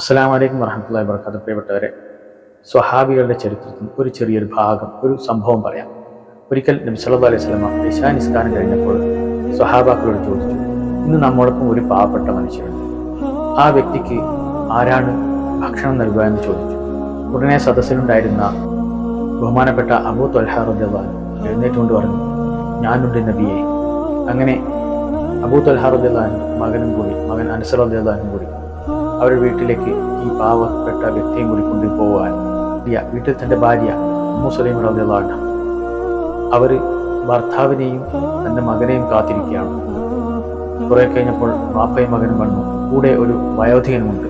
അസ്സലാം വലൈക്കും വറഹമുല്ലാ വർക്കാത്ത പ്രിയപ്പെട്ടവരെ സ്വഹാബികളുടെ ചരിത്രത്തിൽ ഒരു ചെറിയൊരു ഭാഗം ഒരു സംഭവം പറയാം. ഒരിക്കൽ നബി സല്ലാ അലൈഹി സ്വലമ ഇശാ നിസ്കാരം കഴിഞ്ഞപ്പോൾ സ്വഹാബാക്കളോട് ചോദിച്ചു ഇന്ന് നമ്മോടൊപ്പം ഒരു പാവപ്പെട്ട മനുഷ്യനുണ്ട്. ആ വ്യക്തിക്ക് ആരാണ് ഭക്ഷണം നൽകുക എന്ന് ചോദിച്ചു. ഉടനെ സദസ്സിലുണ്ടായിരുന്ന ബഹുമാനപ്പെട്ട അബൂ ഉദ്ദേവാൻ എഴുന്നേറ്റുകൊണ്ട് പറഞ്ഞു ഞാനുണ്ട് നബിയെ. അങ്ങനെ അബൂ തൊൽഹ റദ്ദാൻ മകനും കൂടി മകൻ അനസർ റദ്ദാനും കൂടി അവരുടെ വീട്ടിലേക്ക് ഈ പാവപ്പെട്ട വ്യക്തിയും കൂടി കൊണ്ടുപോകാൻ വീട്ടിൽ തന്റെ ഭാര്യ മുസ്ലിം റദ്ദാണ് അവർ ഭർത്താവിനെയും തന്റെ മകനെയും കാത്തിരിക്കുകയാണ്. കുറെ കഴിഞ്ഞപ്പോൾ വാപ്പയും മകനും വന്നു. കൂടെ ഒരു വയോധികനുമുണ്ട്.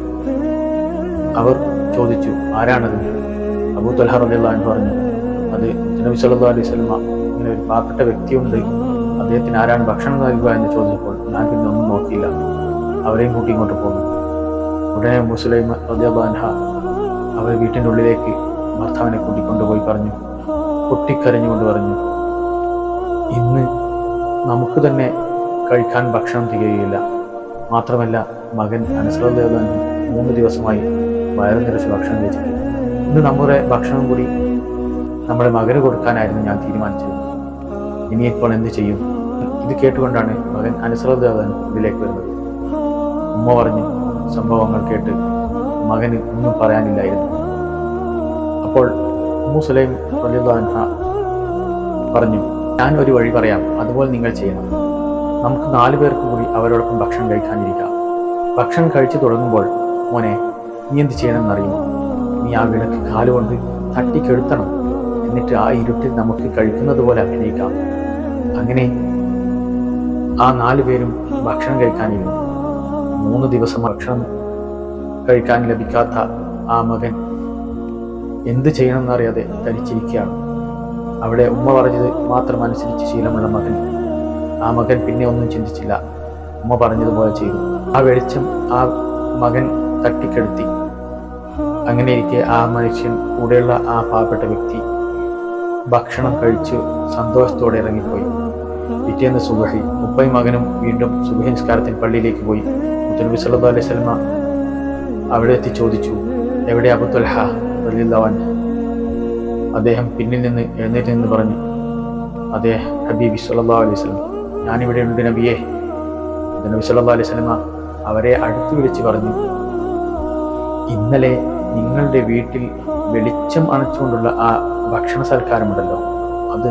അവർ ചോദിച്ചു ആരാണത്? അബൂ റളിയല്ലാഹു അൻഹു പറഞ്ഞു അത് നബി സല്ലു അലൈഹി സ്വലമ ഇങ്ങനെ ഒരു പാവപ്പെട്ട വ്യക്തിയുണ്ട്. അദ്ദേഹത്തിന് ആരാണ് ഭക്ഷണം നൽകുക? എന്ന് ചോദിച്ചപ്പോൾ ഞാൻ പിന്നെ ഒന്നും നോക്കിയില്ല. അവരെയും കൂട്ടി ഇങ്ങോട്ട് പോന്നു. ഉടനെ മുസ്ലിം റദിയബാൻഹ അവർ വീട്ടിന്റെ ഉള്ളിലേക്ക് ഭർത്താവിനെ കൂട്ടിക്കൊണ്ടുപോയി പറഞ്ഞു. പൊട്ടിക്കരഞ്ഞുകൊണ്ട് പറഞ്ഞു ഇന്ന് നമുക്ക് തന്നെ കഴിക്കാൻ ഭക്ഷണം തികയുകയില്ല. മാത്രമല്ല മകൻ അനുസൃതദേവൻ മൂന്ന് ദിവസമായി വയറു നിറച്ച് ഭക്ഷണം കഴിച്ചിട്ട്. ഇന്ന് നമ്മുടെ ഭക്ഷണം കൂടി നമ്മുടെ മകന് കൊടുക്കാനായിരുന്നു ഞാൻ തീരുമാനിച്ചത്. ഇനിയിപ്പോൾ എന്ത് ചെയ്യും? ഇത് കേട്ടുകൊണ്ടാണ് മകൻ അനുസൃതദേവൻ ഇതിലേക്ക് വരുന്നത്. ഉമ്മ പറഞ്ഞു സംഭവങ്ങൾ കേട്ട് മകന് ഒന്നും പറയാനില്ലായിരുന്നു. അപ്പോൾ ഉമ്മു സുലൈം റലിദാൻഹ പറഞ്ഞു ഞാൻ ഒരു വഴി പറയാം. അതുപോലെ നിങ്ങൾ ചെയ്യണം. നമുക്ക് നാലു പേർക്ക് കൂടി അവരോടൊപ്പം ഭക്ഷണം കഴിക്കാനിരിക്കാം. ഭക്ഷണം കഴിച്ചു തുടങ്ങുമ്പോൾ മോനെ നീ എന്ത് ചെയ്യണമെന്നറിയുമോ? നീ ആ വിളക്ക് കാലുകൊണ്ട് തട്ടിക്കെടുത്തണം. എന്നിട്ട് ആ ഇരുട്ടിൽ നമുക്ക് കഴിക്കുന്നത് പോലെ അഭിനയിക്കാം. അങ്ങനെ ആ നാലു പേരും ഭക്ഷണം കഴിക്കാനിരുന്നു. മൂന്ന് ദിവസം ഭക്ഷണം കഴിക്കാൻ ലഭിക്കാത്ത ആ മകൻ എന്ത് ചെയ്യണമെന്നറിയാതെ തനിച്ചിരിക്കുകയാണ്. അവിടെ ഉമ്മ പറഞ്ഞത് മാത്രം അനുസരിച്ച് ശീലമുള്ള മകൻ. ആ മകൻ പിന്നെ ഒന്നും ചിന്തിച്ചില്ല. ഉമ്മ പറഞ്ഞതുപോലെ ചെയ്തു. ആ വെളിച്ചം ആ മകൻ തട്ടിക്കെടുത്തി. അങ്ങനെ ഇരിക്കെ ആ മനുഷ്യൻ കൂടെയുള്ള ആ പാവപ്പെട്ട വ്യക്തി ഭക്ഷണം കഴിച്ചു സന്തോഷത്തോടെ ഇറങ്ങിപ്പോയി. പിറ്റേന്ന് സുബഹി ഉപ്പയും മകനും വീണ്ടും സുബഹി പള്ളിയിലേക്ക് പോയി. മുത്തനബി സല്ലു അലൈഹി സ്വലമ അവിടെ എത്തി ചോദിച്ചു എവിടെ അബുത്തുൽഹ റളിയല്ലാഹു അദ്ദേഹം പിന്നിൽ നിന്ന് എഴുന്നേറ്റ് നിന്ന് പറഞ്ഞു അതെ ഹബീബി സല്ലാ അലൈഹി സ്വലം ഞാനിവിടെ ഉണ്ട് നബിയെ. നബി സല്ലാ അലൈഹി സ്വലമ അവരെ അടുത്ത് വിളിച്ച് പറഞ്ഞു ഇന്നലെ നിങ്ങളുടെ വീട്ടിൽ വെളിച്ചം അണച്ചുകൊണ്ടുള്ള ആ ഭക്ഷണ സൽക്കാരമുണ്ടല്ലോ അത്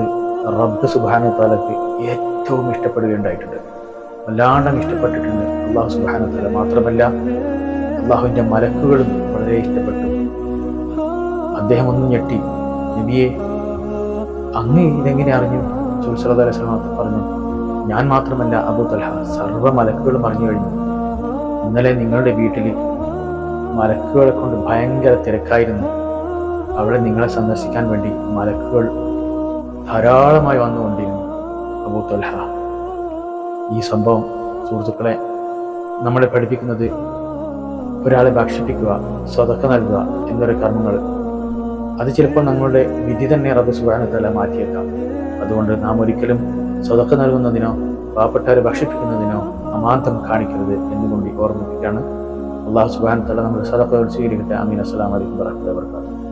റബ്ബ് സുബാനത്താലക്ക് ഏറ്റവും ഇഷ്ടപ്പെടുകയുണ്ടായിട്ടുണ്ട്. വല്ലാണ്ടും ഇഷ്ടപ്പെട്ടിട്ടുണ്ട്. അള്ളാഹു സുബാനത്തല മാത്രമല്ല അള്ളാഹുവിന്റെ മലക്കുകളും വളരെ ഇഷ്ടപ്പെട്ടു. അദ്ദേഹം ഒന്ന് ഞെട്ടി. നബിയെ അങ്ങ് ഇതെങ്ങനെ അറിഞ്ഞു? സുൽസലത് പറഞ്ഞു ഞാൻ മാത്രമല്ല അബു തൽഹ സർവ മലക്കുകളും അറിഞ്ഞു കഴിഞ്ഞു. ഇന്നലെ നിങ്ങളുടെ വീട്ടിൽ മലക്കുകളെ കൊണ്ട് ഭയങ്കര തിരക്കായിരുന്നു. അവിടെ നിങ്ങളെ സന്ദർശിക്കാൻ വേണ്ടി മലക്കുകൾ ധാരാളമായി വന്നുകൊണ്ടിരുന്നു അബു ഈ സംഭവം സുഹൃത്തുക്കളെ നമ്മളെ പഠിപ്പിക്കുന്നത് ഒരാളെ ഭക്ഷിപ്പിക്കുക സ്വതക്ക നൽകുക എന്നൊരു കർമ്മങ്ങൾ. അത് ചിലപ്പോൾ നമ്മളുടെ വിധി തന്നെ റബ്ബ് സുബാനത്തല മാറ്റിയേക്കാം. അതുകൊണ്ട് നാം ഒരിക്കലും സ്വതക്ക നൽകുന്നതിനോ പാവപ്പെട്ടവരെ ഭക്ഷിപ്പിക്കുന്നതിനോ അമാന്തം കാണിക്കരുത് എന്നുകൊണ്ട് ഓർമ്മിപ്പിക്കുകയാണ്. അള്ളാഹു സുബാൻ തല നമ്മുടെ സദക്കകൾ സ്വീകരിക്കട്ടെ. അമീൻ അസ്സലാം വലൈക്കും വർഹമത്തുള്ളാഹി വബറകാതുഹു.